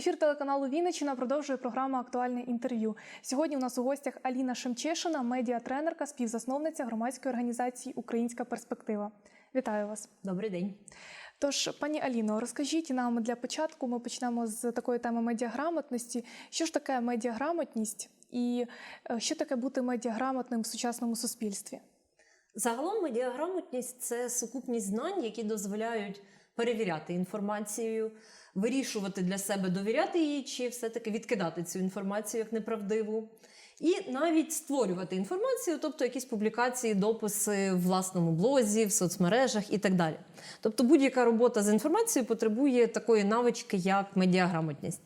Ефір телеканалу Вінниччина продовжує програма Актуальне інтерв'ю. Сьогодні у нас у гостях Аліна Шемчишина, медіатренерка, співзасновниця громадської організації Українська перспектива. Вітаю вас. Добрий день. Тож, пані Аліно, розкажіть нам для початку. Ми почнемо з такої теми медіаграмотності. Що ж таке медіаграмотність і е, що таке бути медіаграмотним в сучасному суспільстві? Загалом медіаграмотність це сукупність знань, які дозволяють перевіряти інформацію, вирішувати для себе, довіряти їй чи все-таки відкидати цю інформацію як неправдиву. І навіть створювати інформацію, тобто якісь публікації, дописи в власному блозі, в соцмережах і так далі. Тобто будь-яка робота з інформацією потребує такої навички, як медіаграмотність.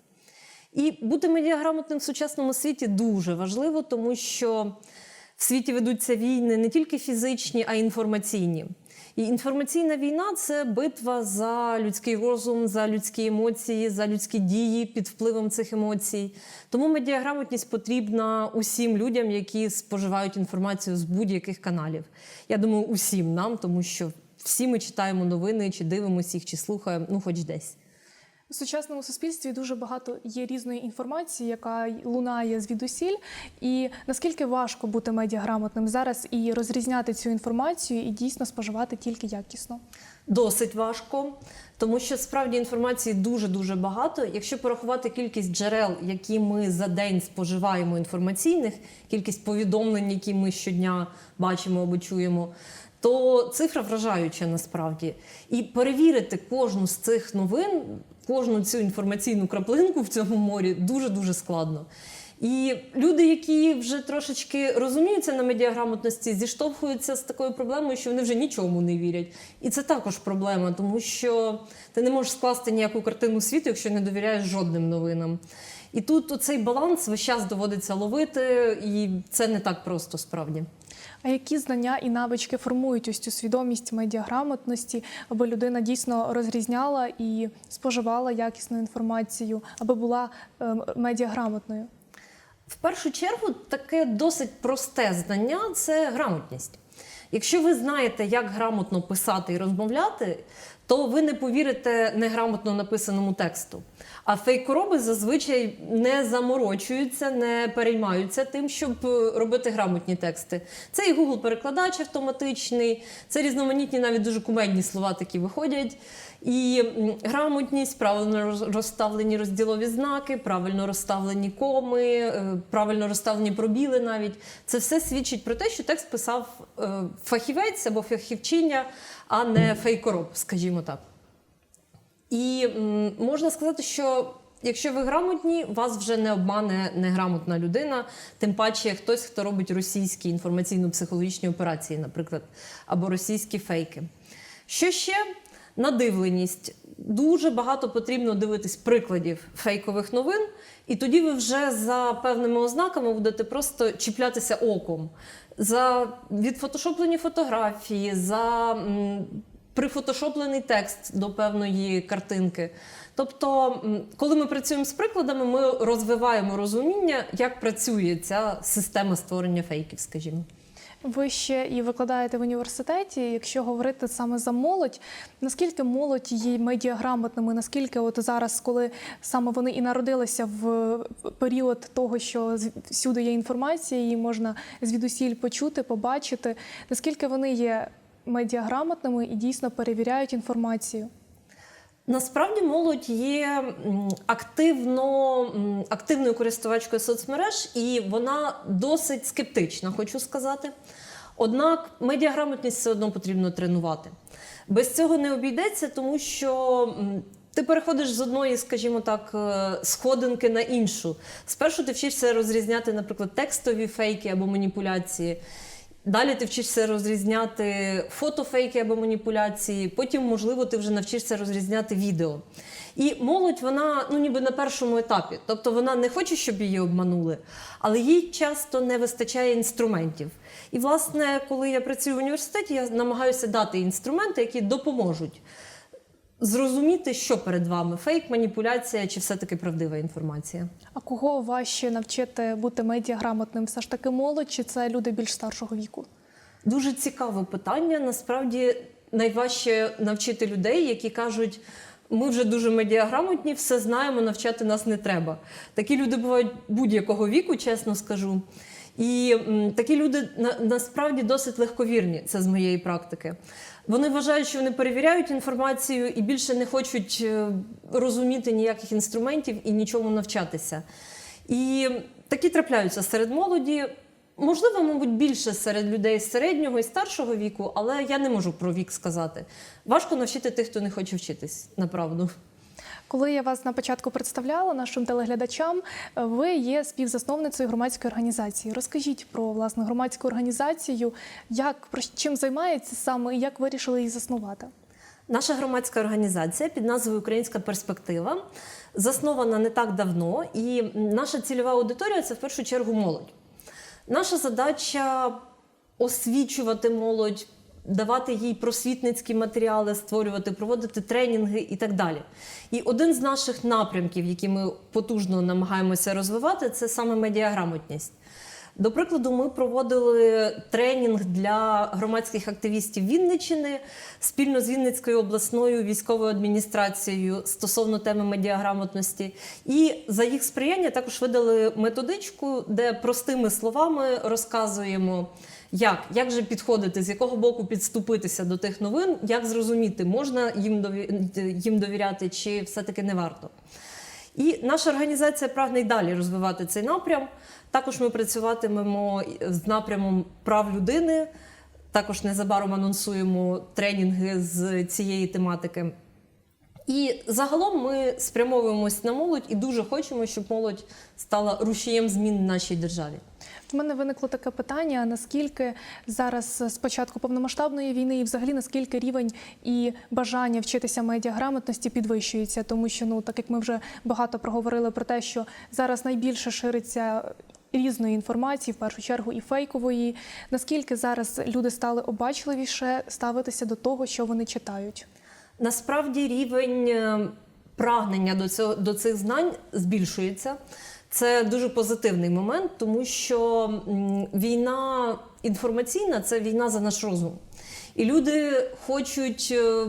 І бути медіаграмотним в сучасному світі дуже важливо, тому що в світі ведуться війни не тільки фізичні, а й інформаційні. І інформаційна війна це битва за людський розум, за людські емоції, за людські дії під впливом цих емоцій. Тому медіаграмотність потрібна усім людям, які споживають інформацію з будь-яких каналів. Я думаю, усім нам, тому що всі ми читаємо новини, чи дивимося їх, чи слухаємо, ну хоч десь. У сучасному суспільстві дуже багато є різної інформації, яка лунає звідусіль. І наскільки важко бути медіаграмотним зараз і розрізняти цю інформацію і дійсно споживати тільки якісно? Досить важко, тому що справді інформації дуже дуже багато. Якщо порахувати кількість джерел, які ми за день споживаємо інформаційних, кількість повідомлень, які ми щодня бачимо або чуємо, то цифра вражаюча насправді. І перевірити кожну з цих новин, кожну цю інформаційну краплинку в цьому морі дуже дуже складно. І люди, які вже трошечки розуміються на медіаграмотності, зіштовхуються з такою проблемою, що вони вже нічому не вірять. І це також проблема, тому що ти не можеш скласти ніяку картину світу, якщо не довіряєш жодним новинам. І тут оцей баланс весь час доводиться ловити, і це не так просто справді. А які знання і навички формують ось цю свідомість медіаграмотності, аби людина дійсно розрізняла і споживала якісну інформацію, аби була е, медіаграмотною? В першу чергу таке досить просте знання це грамотність. Якщо ви знаєте, як грамотно писати і розмовляти, то ви не повірите неграмотно написаному тексту. А фейкороби зазвичай не заморочуються, не переймаються тим, щоб е, робити грамотні тексти. Це і Google перекладач автоматичний, це різноманітні навіть дуже кумедні слова такі виходять. І грамотність, правильно розставлені розділові знаки, правильно розставлені коми, е, правильно розставлені пробіли навіть. Це все свідчить про те, що текст писав е, фахівець або фахівчиня, а не фейкороб, скажімо так. І можна сказати, що якщо ви грамотні, вас вже не обмане неграмотна людина, тим паче хтось, хто робить російські інформаційно-психологічні операції, наприклад, або російські фейки. Що ще? Надивленість. Дуже багато потрібно дивитись прикладів фейкових новин, і тоді ви вже за певними ознаками будете просто чіплятися оком. За відфотошоплені фотографії, за прифотошоплений текст до певної картинки. Тобто, коли ми працюємо з прикладами, ми розвиваємо розуміння, як працює ця система створення фейків, скажімо. Ви ще і викладаєте в університеті. Якщо говорити саме за молодь, наскільки молодь є медіаграмотними, наскільки от зараз, коли саме вони і народилися в період того, що всюди є інформація, її можна звідусіль почути, побачити, наскільки вони є медіаграмотними і дійсно перевіряють інформацію? Насправді молодь є активно, активною користувачкою соцмереж, і вона досить скептична, хочу сказати. Однак медіаграмотність все одно потрібно тренувати. Без цього не обійдеться, тому що ти переходиш з одної, скажімо так, е, сходинки на іншу. Спершу ти вчишся розрізняти, наприклад, текстові фейки або маніпуляції. Далі ти вчишся розрізняти фотофейки або маніпуляції. Потім, можливо, ти вже навчишся розрізняти відео. І молодь, вона ну ніби на першому етапі. Тобто вона не хоче, щоб її обманули, але їй часто не вистачає інструментів. І, власне, коли я працюю в університеті, я намагаюся дати інструменти, які допоможуть зрозуміти, що перед вами фейк, маніпуляція чи все-таки правдива інформація. А кого важче навчити бути медіаграмотним? Все ж таки молодь, чи це люди більш старшого віку? Дуже цікаве питання. Насправді найважче навчити людей, які кажуть: Ми вже дуже медіаграмотні, все знаємо, навчати нас не треба. Такі люди бувають будь-якого віку, чесно скажу. І м, такі люди на, насправді досить легковірні, це з моєї практики. Вони вважають, що вони перевіряють інформацію і більше не хочуть е, розуміти ніяких інструментів і нічому навчатися. І такі трапляються серед молоді. Можливо, мабуть, більше серед людей середнього і старшого віку, але я не можу про вік сказати. Важко навчити тих, хто не хоче вчитись, направду. Коли я вас на початку представляла нашим телеглядачам, ви є співзасновницею громадської організації. Розкажіть про власне громадську організацію, як про чим займається саме і як вирішили її заснувати. Наша громадська організація під назвою Українська перспектива заснована не так давно, і наша цільова аудиторія це в першу чергу молодь. Наша задача освічувати молодь, давати їй просвітницькі матеріали, створювати, проводити тренінги і так далі. І один з наших напрямків, які ми потужно намагаємося розвивати, це саме медіаграмотність. До прикладу, ми проводили тренінг для громадських активістів Вінниччини спільно з Вінницькою обласною військовою адміністрацією стосовно теми медіаграмотності. І за їх сприяння також видали методичку, де простими словами розказуємо, як, як же підходити, з якого боку підступитися до тих новин, як зрозуміти, можна їм дові- їм довіряти, чи все-таки не варто. І наша організація прагне й далі розвивати цей напрям. Також ми працюватимемо з напрямом прав людини. Також незабаром анонсуємо тренінги з цієї тематики. І загалом ми спрямовуємось на молодь і дуже хочемо, щоб молодь стала рушієм змін в нашій державі. В мене виникло таке питання: наскільки зараз з початку повномасштабної війни, і взагалі наскільки рівень і бажання вчитися медіаграмотності підвищується, тому що ну так як ми вже багато проговорили про те, що зараз найбільше шириться. Різної інформації, в першу чергу і фейкової. Наскільки зараз люди стали обачливіше ставитися до того, що вони читають? Насправді рівень е, прагнення до цього до цих знань збільшується. Це дуже позитивний момент, тому що війна інформаційна це війна за наш розум. І люди хочуть е,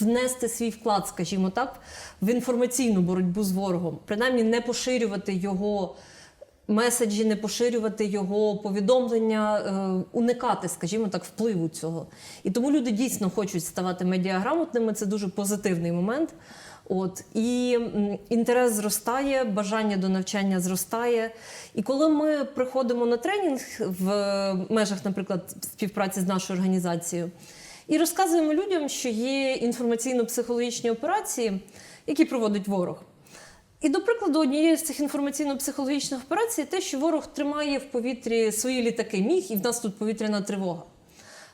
внести свій вклад, скажімо так, в інформаційну боротьбу з ворогом, принаймні не поширювати його меседжі, не поширювати його повідомлення, е, уникати, скажімо так, впливу цього. І тому люди дійсно хочуть ставати медіаграмотними. Це дуже позитивний момент. От і інтерес зростає, бажання до навчання зростає. І коли ми приходимо на тренінг в межах, наприклад, співпраці з нашою організацією, і розказуємо людям, що є інформаційно-психологічні операції, які проводить ворог. І, до прикладу, однією з цих інформаційно-психологічних операцій те, що ворог тримає в повітрі свої літаки міг, і в нас тут повітряна тривога.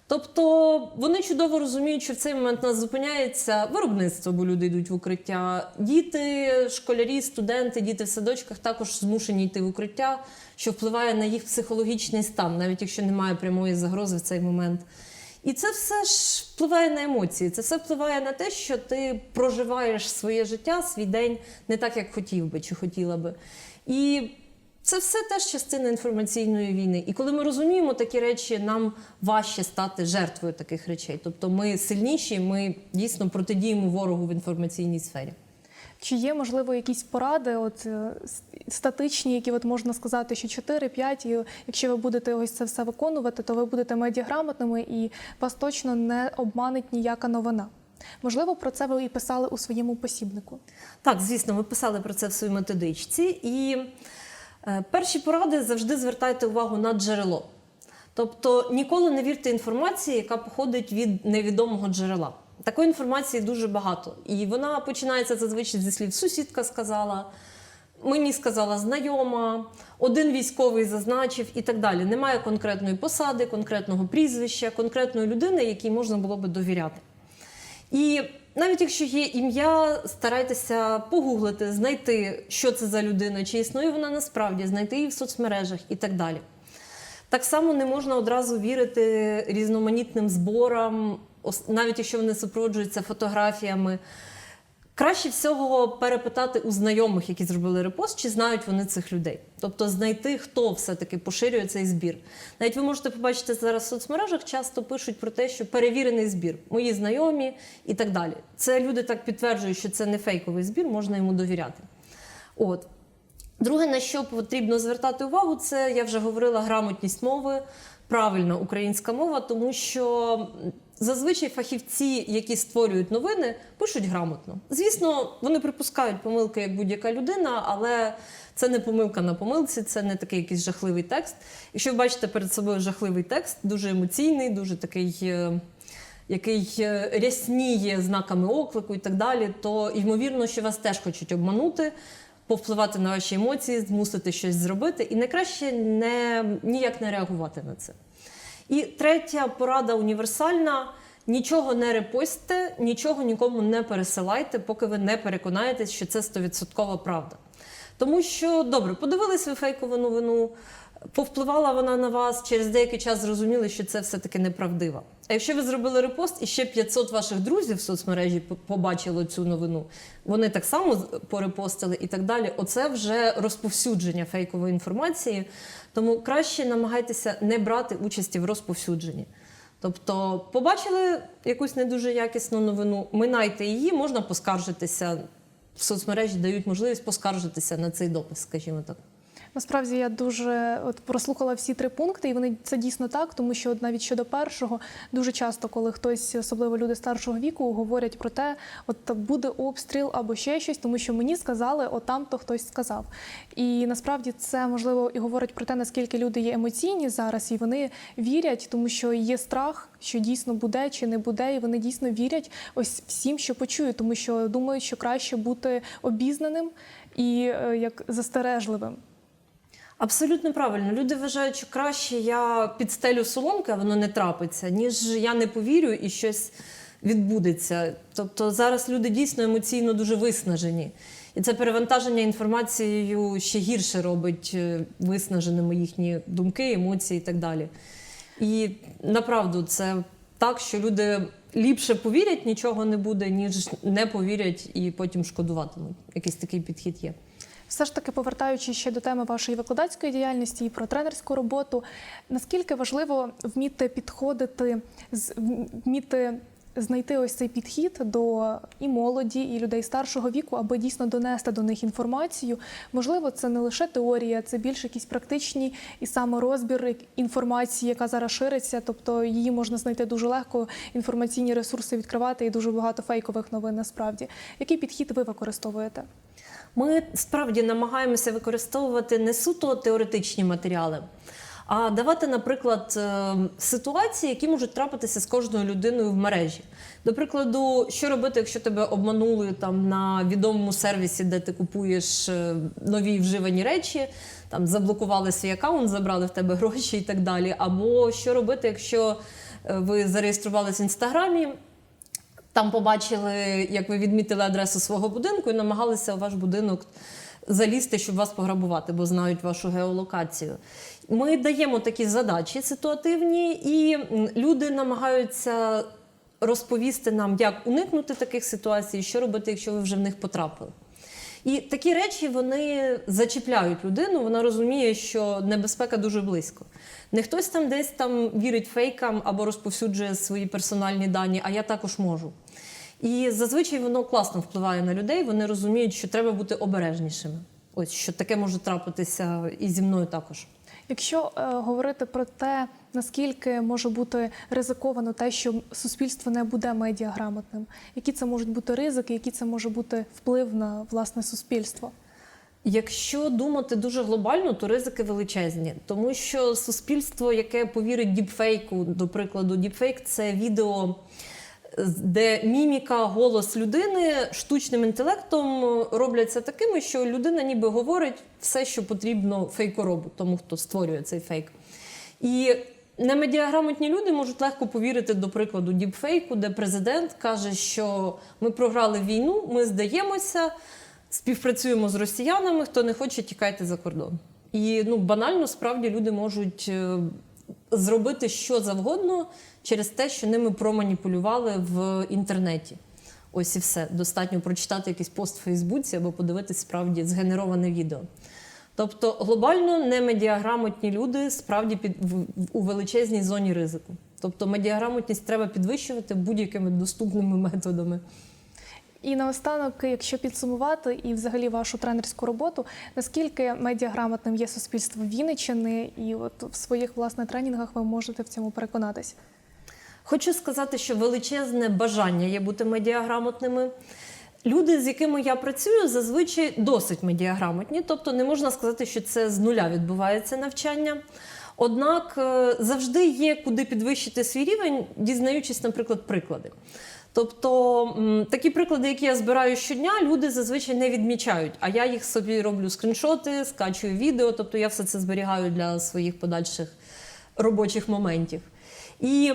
Тобто вони чудово розуміють, що в цей момент нас зупиняється виробництво, бо люди йдуть в укриття. Діти, школярі, студенти, діти в садочках також змушені йти в укриття, що впливає на їх психологічний стан, навіть якщо немає прямої загрози в цей момент. І це все ж впливає на емоції. Це все впливає на те, що ти проживаєш своє життя, свій день не так, як хотів би чи хотіла би. І це все теж частина інформаційної війни. І коли ми розуміємо такі речі, нам важче стати жертвою таких речей. Тобто ми сильніші, ми дійсно протидіємо ворогу в інформаційній сфері. Чи є можливо якісь поради, от е, статичні, які от можна сказати, що 4-5, і якщо ви будете ось це все виконувати, то ви будете медіаграмотними і вас точно не обманить ніяка новина. Можливо, про це ви і писали у своєму посібнику. Так, звісно, ми писали про це в своїй методичці. І е, перші поради завжди звертайте увагу на джерело. Тобто ніколи не вірте інформації, яка походить від невідомого джерела. Такої інформації дуже багато. І вона починається зазвичай зі слів сусідка сказала, мені сказала знайома, один військовий зазначив і так далі. Немає конкретної посади, конкретного прізвища, конкретної людини, якій можна було би довіряти. І навіть якщо є ім'я, старайтеся погуглити, знайти, що це за людина, чи існує вона насправді, знайти її в соцмережах і так далі. Так само не можна одразу вірити різноманітним зборам, навіть якщо вони супроводжуються фотографіями. Краще всього перепитати у знайомих, які зробили репост, чи знають вони цих людей. Тобто знайти, хто все-таки поширює цей збір. Навіть ви можете побачити зараз в соцмережах, часто пишуть про те, що перевірений збір, мої знайомі і так далі. Це люди так підтверджують, що це не фейковий збір, можна йому довіряти. От. Друге, на що потрібно звертати увагу, це я вже говорила грамотність мови, правильна українська мова, тому що зазвичай фахівці, які створюють новини, пишуть грамотно. Звісно, вони припускають помилки як будь-яка людина, але це не помилка на помилці, це не такий якийсь жахливий текст. Якщо ви бачите перед собою жахливий текст, дуже емоційний, дуже такий. е, Який е, рясніє знаками оклику і так далі, то ймовірно, що вас теж хочуть обманути, повпливати на ваші емоції, змусити щось зробити, і найкраще не, ніяк не реагувати на це. І третя порада універсальна: нічого не репостьте, нічого нікому не пересилайте, поки ви не переконаєтесь, що це 100% правда. Тому що добре, подивились ви фейкову новину, повпливала вона на вас, через деякий час зрозуміли, що це все-таки неправдива. А якщо ви зробили репост і ще 500 ваших друзів в соцмережі побачили цю новину, вони так само порепостили і так далі. Оце вже розповсюдження фейкової інформації. Тому краще намагайтеся не брати участі в розповсюдженні. Тобто, побачили якусь не дуже якісну новину, минайте її, можна поскаржитися. В соцмережі дають можливість поскаржитися на цей допис, скажімо так. Насправді я дуже от прослухала всі три пункти, і вони це дійсно так, тому що навіть щодо першого, дуже часто, коли хтось, особливо люди старшого віку, говорять про те, от буде обстріл або ще щось, тому що мені сказали, от там то хтось сказав. І насправді це можливо і говорить про те, наскільки люди є емоційні зараз, і вони вірять, тому що є страх, що дійсно буде чи не буде, і вони дійсно вірять ось всім, що почують, тому що думають, що краще бути обізнаним і е, як застережливим. Абсолютно правильно. Люди вважають, що краще я підстелю соломки, а воно не трапиться, ніж я не повірю і щось відбудеться. Тобто зараз люди дійсно емоційно дуже виснажені. І це перевантаження інформацією ще гірше робить е, виснаженими їхні думки, емоції і так далі. І направду це так, що люди ліпше повірять, нічого не буде, ніж не повірять і потім шкодуватимуть. Якийсь такий підхід є. Все ж таки, повертаючись ще до теми вашої викладацької діяльності і про тренерську роботу, наскільки важливо вміти підходити, вміти знайти ось цей підхід до і молоді, і людей старшого віку, аби дійсно донести до них інформацію. Можливо, це не лише теорія, це більш якісь практичні і саме розбір інформації, яка зараз шириться. Тобто її можна знайти дуже легко. Інформаційні ресурси відкривати і дуже багато фейкових новин. Насправді, який підхід ви використовуєте? Ми справді намагаємося використовувати не суто теоретичні матеріали, а давати, наприклад, е, ситуації, які можуть трапитися з кожною людиною в мережі. До прикладу, що робити, якщо тебе обманули там на відомому сервісі, де ти купуєш е, нові вживані речі, там заблокували свій аккаунт, забрали в тебе гроші і так далі. Або що робити, якщо е, ви зареєструвалися в інстаграмі, там побачили, як ви відмітили адресу свого будинку і намагалися у ваш будинок залізти, щоб вас пограбувати, бо знають вашу геолокацію. Ми даємо такі задачі ситуативні, і люди намагаються розповісти нам, як уникнути таких ситуацій, що робити, якщо ви вже в них потрапили. І такі речі вони зачіпляють людину. Вона розуміє, що небезпека дуже близько. Не хтось там десь там вірить фейкам або розповсюджує свої персональні дані, а я також можу. І зазвичай воно класно впливає на людей. Вони розуміють, що треба бути обережнішими. Ось що таке може трапитися і зі мною також. Якщо е, говорити про те, наскільки може бути ризиковано те, що суспільство не буде медіаграмотним, які це можуть бути ризики, який це може бути вплив на власне суспільство? Якщо думати дуже глобально, то ризики величезні, тому що суспільство, яке повірить діпфейку, до прикладу, діпфейк це відео, де міміка, голос людини штучним інтелектом робляться такими, що людина ніби говорить все, що потрібно фейкоробу, тому хто створює цей фейк. І немедіаграмотні люди можуть легко повірити, до прикладу, діпфейку, де президент каже, що ми програли війну, ми здаємося, співпрацюємо з росіянами, хто не хоче, тікайте за кордон. І ну, банально справді люди можуть е, зробити що завгодно через те, що ними проманіпулювали в інтернеті. Ось і все. Достатньо прочитати якийсь пост в Фейсбуці або подивитись справді згенероване відео. Тобто глобально немедіаграмотні люди справді під у величезній зоні ризику. Тобто медіаграмотність треба підвищувати будь-якими доступними методами. І наостанок, якщо підсумувати і взагалі вашу тренерську роботу, наскільки медіаграмотним є суспільство Вінниччини, і от в своїх власне тренінгах ви можете в цьому переконатись? Хочу сказати, що величезне бажання є бути медіаграмотними. Люди, з якими я працюю, зазвичай досить медіаграмотні, тобто не можна сказати, що це з нуля відбувається навчання. Однак е, завжди є куди підвищити свій рівень, дізнаючись, наприклад, приклади. Тобто такі приклади, які я збираю щодня, люди зазвичай не відмічають. А я їх собі роблю скріншоти, скачую відео, тобто я все це зберігаю для своїх подальших робочих моментів. І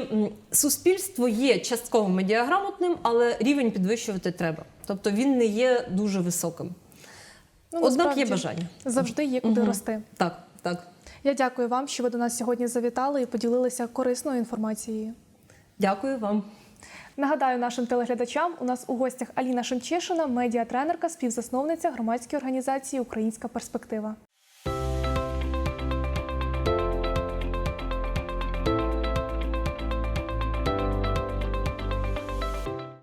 суспільство є частково медіаграмотним, але рівень підвищувати треба. Тобто він не є дуже високим. Ну, Однак є бажання. Завжди є куди Мгм. рости. Так, так. Я дякую вам, що ви до нас сьогодні завітали і поділилися корисною інформацією. Дякую вам. Нагадаю нашим телеглядачам, у нас у гостях Аліна Шемчишина, медіатренерка, співзасновниця громадської організації Українська перспектива.